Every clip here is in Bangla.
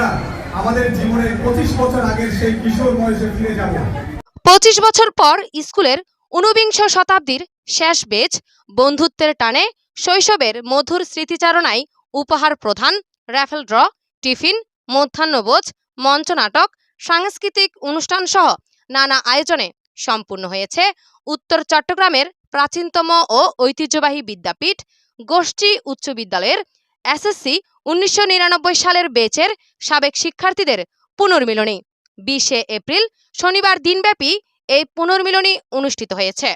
আমরা আমাদের জীবনের পঁচিশ বছর আগের সেই কিশোর বয়সে ফিরে যাব। পঁচিশ বছর পর স্কুলের ঊনবিংশ শতাব্দীর শেষ বেজ বন্ধুত্বের টানে শৈশবের মধুর স্মৃতিচারণায় উপহার প্রধান র্যাফেল ড্র টিফিন মধ্যাহ্নভোজ মঞ্চনাটক সাংস্কৃতিক অনুষ্ঠান সহ নানা আয়োজনে সম্পূর্ণ হয়েছে উত্তর চট্টগ্রামের প্রাচীনতম ও ঐতিহ্যবাহী বিদ্যাপীঠ, গোষ্ঠী উচ্চ বিদ্যালয়ের এসএসসি উনিশশো নিরানব্বই সালের বেচের সাবেক শিক্ষার্থীদের পুনর্মিলনী। বিশে এপ্রিল শনিবার দিনব্যাপী এই পুনর্মিলনী অনুষ্ঠিত হয়েছে।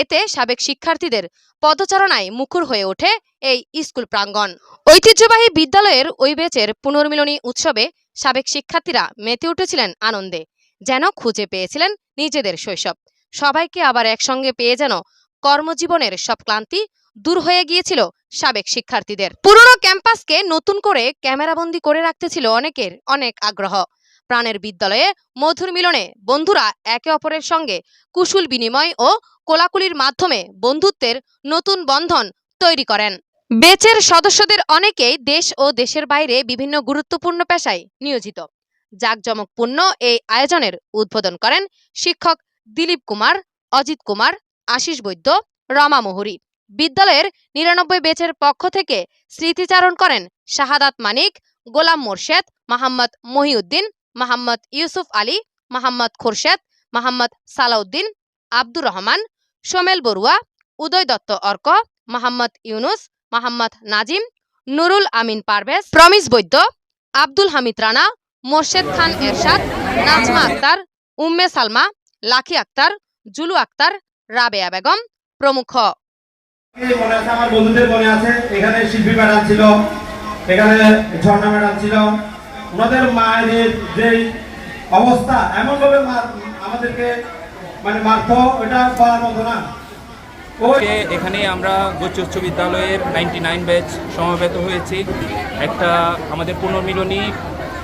এতে সাবেক শিক্ষার্থীদের পদচারণায় মুখর হয়ে ওঠে এই স্কুল প্রাঙ্গণ। ঐতিহ্যবাহী বিদ্যালয়ের ওই বেচের পুনর্মিলনী উৎসবে সাবেক শিক্ষার্থীরা মেতে উঠেছিলেন আনন্দে যেন খুঁজে পেয়েছিলেন নিজেদের শৈশব। সবাইকে আবার একসঙ্গে পেয়ে যেন কর্মজীবনের সব ক্লান্তি দূর হয়ে গিয়েছিল সাবেক শিক্ষার্থীদের। পুরনো ক্যাম্পাসকে নতুন করে ক্যামেরাবন্দি করে রাখতে ছিল অনেকের অনেক আগ্রহ। প্রাণের বিদ্যালয়ে মধুর মিলনে বন্ধুরা একে অপরের সঙ্গে কুশল বিনিময় ও কোলাকুলির মাধ্যমে বন্ধুত্বের নতুন বন্ধন তৈরি করেন। বেচের সদস্যদের অনেকেই দেশ ও দেশের বাইরে বিভিন্ন গুরুত্বপূর্ণ পেশায় নিয়োজিত। জাঁকজমকপূর্ণ এই আয়োজনের উদ্বোধন করেন শিক্ষক দিলীপ কুমার, অজিত কুমার আশিস বৈদ্য, রমা মোহরি। বিদ্যালয়ের নিরানব্বই বেচের পক্ষ থেকে স্মৃতিচারণ করেন শাহাদাত মানিক, গোলাম মোর্শেদ মাহমদ মহিউদ্দিন মাহমদ ইউসুফ আলী মাহমদ খোরশেদ মাহমদ সালাউদ্দিন, আব্দুর রহমান, সোমেল বড়ুয়া, উদয় দত্ত অর্ক মাহমদ ইউনুস মাহমদ নাজিম, নুরুল আমিন পারভেজ প্রমিস বৈদ্য, আব্দুল হামিদ রানা, মোর্শেদ খান এরশাদ, নাজমা আক্তার, উম্মে সালমা লাখি আক্তার, জুলু আক্তার রাবেয়া বেগম প্রমুখ। মনে আছে আমার বন্ধুদের মনে আছে? এখানে শিল্পী ম্যাডাম ছিল এখানে ঝর্ণা ম্যাডাম ছিল। ওনাদের মায়ের যে অবস্থা এমন ভাবে আমাদেরকে মানে মারতো ওটা বলার মতো না। এখানে আমরা গোচ্চ উচ্চ বিদ্যালয়ের নাইনটি নাইন ব্যাচ সমবেত হয়েছি। একটা আমাদের পুনর্মিলনী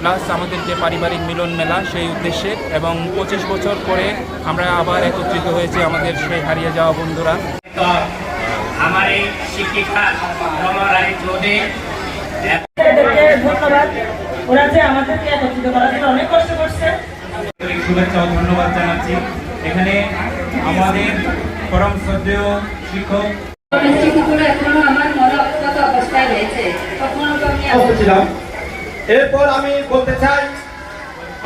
প্লাস আমাদের যে পারিবারিক মিলন মেলা সেই উদ্দেশ্যে এবং পঁচিশ বছর পরে আমরা আবার একত্রিত হয়েছি আমাদের সেই হারিয়ে যাওয়া বন্ধুরা। আমার এই শিক্ষিকা চৌধুরী। ধন্যবাদ। ওরা যে আমাদেরকে একত্রিত করার জন্য অনেক কষ্ট করছে। শুভেচ্ছা ও ধন্যবাদ জানাচ্ছি। এখানে আমাদের পরম শ্রদ্ধেয় শিক্ষক। এখনও আমার মনে অবস্থায় রয়েছে। আমি এরপর আমি বলতে চাই,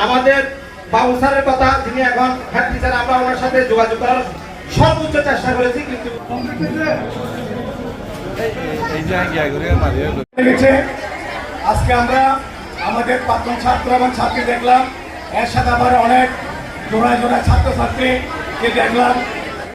আমাদের বাবু স্যারের কথা, যিনি এখন হেড টিচার আমরা ওনার সাথে যোগাযোগ করার সর্বোচ্চ চেষ্টা করেছি, কিন্তু আজকে আমরা আমাদের প্রাক্তন ছাত্র এবং ছাত্রী দেখলাম। এর সাথে আবার অনেক জোড়ায় জোড়ায় ছাত্রছাত্রীকে দেখলাম।